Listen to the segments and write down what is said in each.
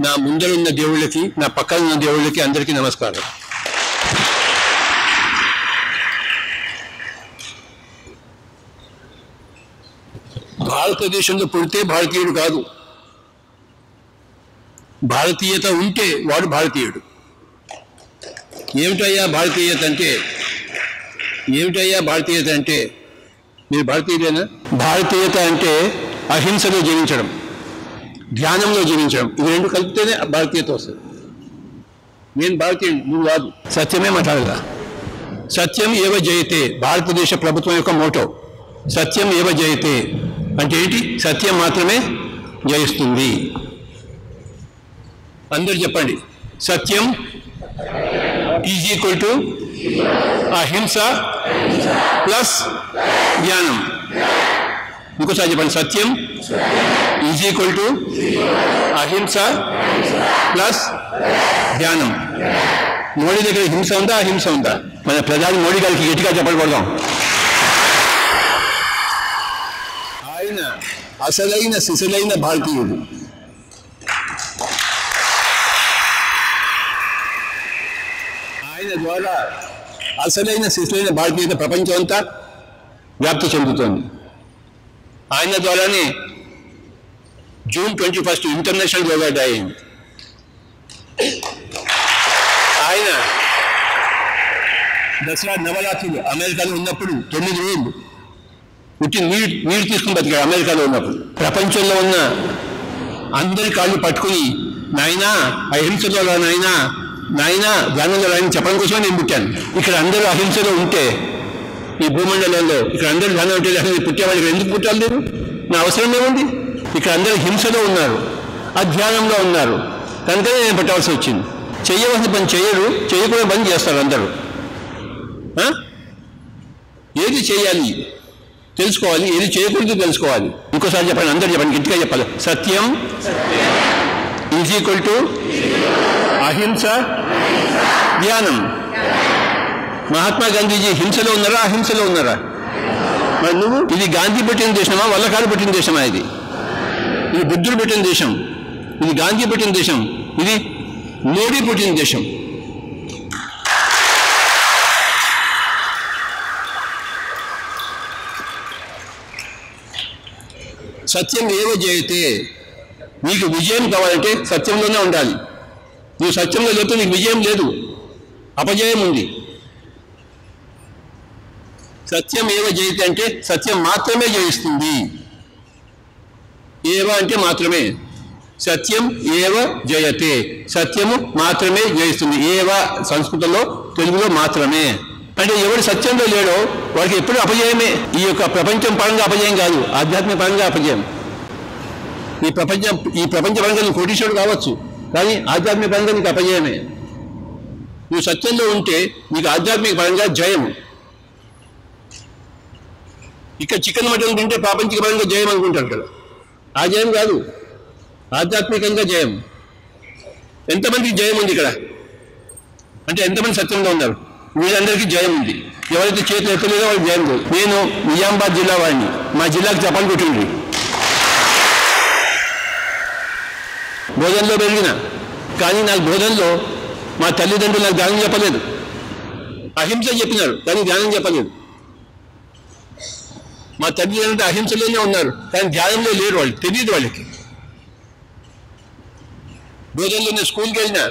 నా ముందరున్న దేవుళ్ళకి నా పక్కన ఉన్న దేవుళ్ళకి అందరికీ నమస్కారం. భారతదేశంలో పుడితే భారతీయుడు కాదు. భారతీయత ఉంటే వాడు భారతీయుడు. ఏమిటయ్యా భారతీయత అంటే? ఏమిటయ్యా భారతీయత అంటే? మీరు భారతీయుడేనా భారతీయత అంటే అహింసలో జీవించడం ధ్యానంలో జీవించడం. ఇవి రెండు కలిపితేనే భారతీయత వస్తుంది. నేను భారతీయుడు నువ్వు కాదు. సత్యమే మాట్లాడదా? సత్యం ఏవ జయతే భారతదేశ ప్రభుత్వం యొక్క మోటో. సత్యం ఏవ జయతే అంటే ఏంటి? సత్యం మాత్రమే జయిస్తుంది. అందరు చెప్పండి. సత్యం ఈజ్ ఈక్వల్ టు అహింస ప్లస్ జ్ఞానం. ఇంకోసారి చెప్పండి సత్యం ఈజ్ ఈక్వల్ టు అహింస ప్లస్ ధ్యానం మోడీ దగ్గర హింస ఉందా అహింస ఉందా మన ప్రధాని మోడీ గారికి గట్టిగా చెప్పకూడదాం ఆయన అసలైన సిసలైన భారతీయుడు ఆయన ద్వారా అసలైన సిసలైన భారతీయత ప్రపంచం అంతా వ్యాప్తి చెందుతోంది ఆయన ద్వారానే June twenty first international yoga day అయింది. ఆయన దసరా నవరాత్రులు అమెరికాలో ఉన్నప్పుడు తొమ్మిది రోజులు పుట్టి నీరు నీరు తీసుకుని బతికాడు అమెరికాలో ఉన్నప్పుడు. ప్రపంచంలో ఉన్న అందరి కాళ్ళు పట్టుకుని నాయనా అహింస ద్వారా నాయనా నాయనా ధ్యానం ద్వారా చెప్పడం కోసమే నేను పుట్టాను. ఇక్కడ అందరూ అహింసలో ఉంటే ఈ భూమండలంలో ఇక్కడ అందరూ ధనం ఉంటే పుట్టేవాళ్ళు పుట్టేవాడికి ఎందుకు పుట్టాలి లేదు నా అవసరం ఏముంది? ఇక్కడ అందరూ హింసలో ఉన్నారు అధ్యానంలో ఉన్నారు. కనుకనే నేను పెట్టాల్సి వచ్చింది. చేయవలసిన పని చేయరు చేయకుండా పని చేస్తారు అందరూ. ఆ? ఏది చేయాలి తెలుసుకోవాలి. ఏది చేయకూడదు తెలుసుకోవాలి. ఇంకోసారి చెప్పండి అందరూ చెప్పండి గట్టిగా చెప్పాలి. సత్యం. ఈజ్ ఈక్వల్ టు అహింస. ధ్యానం మహాత్మా గాంధీజీ హింసలో ఉన్నారా అహింసలో ఉన్నారా? మరి నువ్వు? ఇది గాంధీ పెట్టిన దేశమా వల్లకారు పెట్టిన దేశమా ఇది? ఇది బుద్ధుడు పెట్టిన దేశం ఇది గాంధీ పెట్టిన దేశం ఇది మోడీ పుట్టిన దేశం. సత్యం ఏవో చేయితే నీకు విజయం కావాలంటే సత్యంలోనే ఉండాలి. నువ్వు సత్యంలో లేకపోతే నీకు విజయం లేదు. అపజయం ఉంది. సత్యం ఏవ జయతి అంటే సత్యం మాత్రమే జయిస్తుంది. ఏవ అంటే మాత్రమే. సత్యం ఏవ జయతే. సత్యము మాత్రమే జయిస్తుంది. ఏవ సంస్కృతంలో తెలుగులో మాత్రమే. అంటే ఎవడు సత్యంలో లేడో వాడికి ఎప్పుడు అపజయమే. ఈ యొక్క ప్రపంచం పరంగా అపజయం కాదు. ఆధ్యాత్మిక పరంగా అపజయం. ఈ ప్రపంచం ఈ ప్రపంచ పరంగా నువ్వు కోటీశ్వరుడు కావచ్చు. కానీ ఆధ్యాత్మిక పరంగా నీకు అపజయమే. నువ్వు సత్యంలో ఉంటే నీకు ఆధ్యాత్మిక పరంగా జయం ఇక్కడ చికెన్ మటన్ తింటే ప్రాపంచికపరంగా జయం అనుకుంటారు కదా ఆ జయం కాదు. ఆధ్యాత్మికంగా జయం. ఎంతమందికి జయం ఉంది ఇక్కడ? అంటే ఎంతమంది సత్యంగా ఉన్నారు? వీళ్ళందరికీ జయం ఉంది. ఎవరైతే చేతులు ఎత్తలేదో వాళ్ళకి జయం లేదు. నేను నిజామాబాద్ జిల్లా వాడిని. మా జిల్లాకు జపాన్ కొట్టింది బోధనలో పెరిగిన. కానీ నాకు బోధనలో మా తల్లిదండ్రులు నాకు ధ్యానం చెప్పలేదు. అహింస చెప్పినారు కానీ ధ్యానం చెప్పలేదు. మా తల్లిదండ్రులు అహింసలోనే ఉన్నారు కానీ ధ్యానంలో లేరు వాళ్ళు తెలియదు వాళ్ళకి. రోజుల్లో నేను స్కూల్కి వెళ్ళినా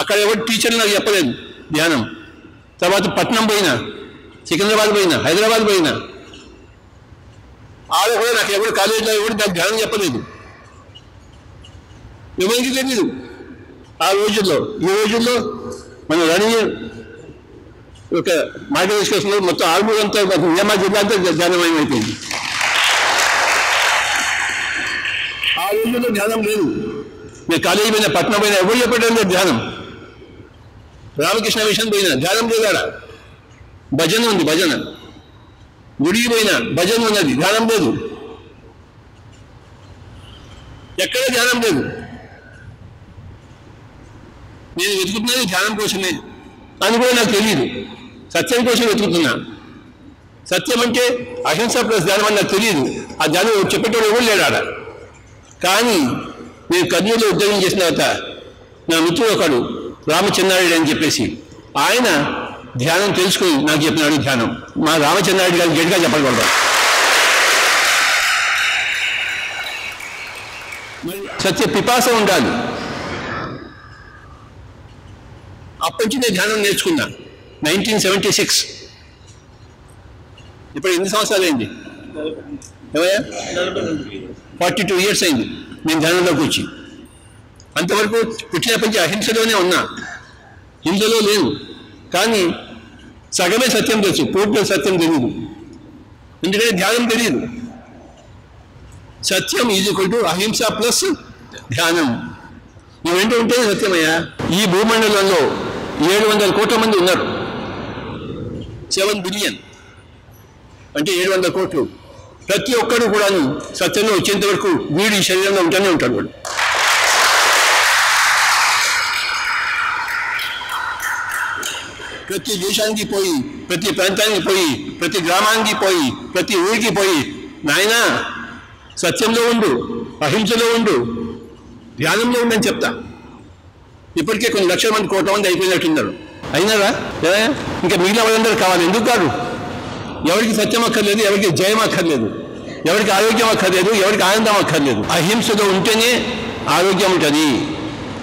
అక్కడ ఎవరు టీచర్ నాకు చెప్పలేదు ధ్యానం. తర్వాత పట్నం పోయినా సికింద్రాబాద్ పోయినా హైదరాబాద్ పోయినా. ఆడ కూడా నాకు ఎవరు కాలేజీలో ఎవరు నాకు ధ్యానం చెప్పలేదు. ఎవరికి తెలియదు ఆ రోజుల్లో ఈ రోజుల్లో మన రణీయ ఒక మార్గదర్శకంలో మొత్తం ఆల్మూర్ అంతా నిజామా జిల్లా అంతా ధ్యానమయం అయిపోయింది ఆ రోజుల్లో ధ్యానం లేదు. నేను కాలేజీ పోయిన పట్నం పోయినా ఎవరు చెప్పడం లేదు ధ్యానం రామకృష్ణ మిషన్ పోయినా ధ్యానం లేదాడ భజన ఉంది భజన. గుడికి పోయినా భజన ఉన్నది ధ్యానం లేదు. ఎక్కడ ధ్యానం లేదు. నేను వెతుకుతున్నది ధ్యానం కోసమే. అని కూడా నాకు తెలియదు సత్యం కోసం వెతుకుతున్నా. సత్యం అంటే అహింస ప్లస్ ధ్యానం అని నాకు తెలియదు ఆ ధ్యానం చెప్పేటోడు ఎవరు లేడు ఆడ. కానీ నేను కర్నూలు ఉద్యోగం చేసిన తర్వాత నా మిత్రుడు ఒకడు రామచంద్రారెడ్డి అని చెప్పేసి ఆయన ధ్యానం తెలుసుకుని నాకు చెప్పినాడు ధ్యానం. మా రామచంద్రారెడ్డి గారికి గట్టిగా చెప్పకూడదు. సత్య పిపాస ఉండాలి. అప్పటి నుంచి నేను ధ్యానం నేర్చుకున్నాను నైన్టీన్ సెవెంటీ సిక్స్. ఇప్పుడు ఎన్ని సంవత్సరాలు అయింది? ఫార్టీ టూ ఇయర్స్ అయింది. నేను ధ్యానంలోకి వచ్చి. అంతవరకు పుట్టినప్పటి నుంచి అహింసలోనే ఉన్నా. హింసలో లేవు కానీ సగమే సత్యం తెలుసు. పూర్తిగా సత్యం తెలియదు ఎందుకంటే ధ్యానం తెలియదు సత్యం ఈజ్ ఈక్వల్ టు అహింస ప్లస్ ధ్యానం. నువ్వు ఏంటో ఉంటే సత్యమయ్యా. ఈ భూమండలంలో ఏడు వందల కోట్ల మంది ఉన్నారు. Seven billion. అంటే ఏడు వందల కోట్లు. ప్రతి ఒక్కరు కూడాను సత్యంలో వచ్చేంత వరకు వీడు ఈ శరీరంలో ఉంటూనే ఉంటాడు వాడు. ప్రతి దేశానికి పోయి ప్రతి ప్రాంతానికి పోయి ప్రతి గ్రామానికి పోయి ప్రతి ఊరికి పోయి నాయనా సత్యంలో ఉండు అహింసలో ఉండు ధ్యానంలో ఉండని చెప్తా. ఇప్పటికే కొన్ని లక్షల మంది కోట్ల మంది అయిపోయినట్టున్నారు అయినారా ఇంకా మిగిలిన వాళ్ళందరూ కావాలి. ఎందుకు కాదు? ఎవరికి సత్యం అక్కర్లేదు ఎవరికి జయం అక్కర్లేదు ఎవరికి ఆరోగ్యం అక్కర్లేదు ఎవరికి ఆనందం అక్కర్లేదు. అహింసలో ఉంటేనే ఆరోగ్యం ఉంటుంది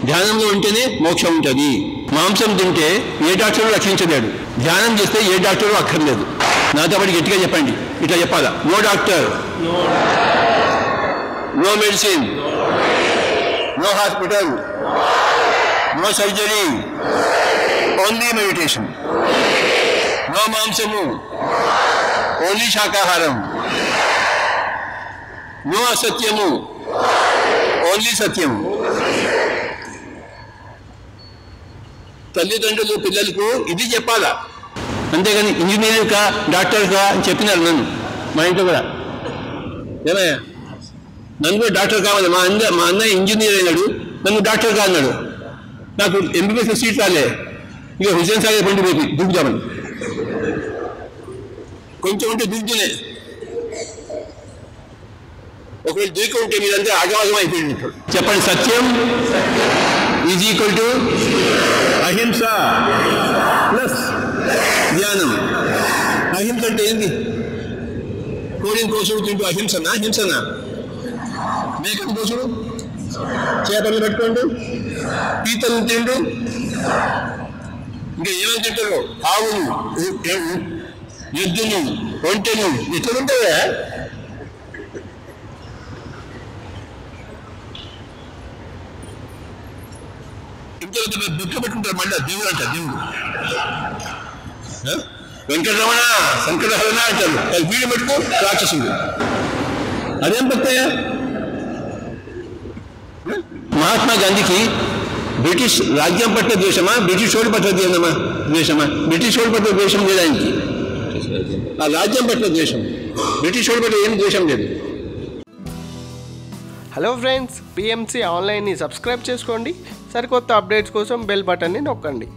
ధ్యానంలో ఉంటేనే మోక్షం ఉంటుంది. మాంసం తింటే ఏ డాక్టరు రక్షించలేడు. ధ్యానం చేస్తే ఏ డాక్టరు అక్కర్లేదు. నాతో పాటు గట్టిగా చెప్పండి. ఇట్లా చెప్పాలా? No doctor. No medicine. No hospital. No surgery. Only meditation no మాంసము ఓన్లీ శాకాహారం నో అసత్యము ఓన్లీ సత్యము తల్లిదండ్రులు పిల్లలకు ఇది చెప్పాలా? అంతేగాని ఇంజనీర్ కా డాక్టర్ కా అని చెప్పినారు నన్ను. మా ఇంట్లో కూడా. ఏమయ్యా? నన్ను కూడా డాక్టర్ కావాలి. మా అన్న మా అన్నయ్య ఇంజనీర్ అయినాడు. నన్ను డాక్టర్ కా అన్నాడు. నాకు ఎంబీబీఎస్ సీట్ రాలే. ఇక హుసేన్ సాగర్ పండి పోయి దూకుదామని కొంచెం ఉంటే దూకుతూనే ఒకవేళ దూకి ఉంటే మీరంతా ఆగవాగం అయిపోయింది చెప్పండి సత్యం? Is equal to? అహింస ప్లస్ ధ్యానం. అహింస అంటే ఏంది? కోడిని కోసుడు తింటూ అహింసనా? హింసనా మేకను కోసుడు చేపలు పట్టుకోండు పీతలు తిండు ఇంకా ఏమేమి తింటారు ఆవులు ఎద్దులు ఒంటెలు ఎట్లుంటాయా ఇంట్లో దుఃఖ పెట్టుకుంటారు మళ్ళీ దేవుడు అంట దేవుడు. ఆ? వెంకటరమణ శంకరహరణ అంటారు. అది వీడు పెట్టుకో రాక్షసుడు. అదేం భక్తయ్యా మహాత్మా గాంధీకి బ్రిటిష్ రాజ్యం పట్ల ద్వేషమా? బ్రిటిష్ వాడి పట్ల ద్వేషమా? ద్వేషమా? బ్రిటిష్ వాడి పట్ల ద్వేషం లేదు ఆయనకి? ఆ రాజ్యం పట్ల ద్వేషం. బ్రిటిష్ వాడి పట్ల ఏం ద్వేషం లేదు. హలో ఫ్రెండ్స్ పిఎంసి ఆన్లైన్ని సబ్స్క్రైబ్ చేసుకోండి. సరికొత్త అప్డేట్స్ కోసం బెల్ బటన్ని నొక్కండి.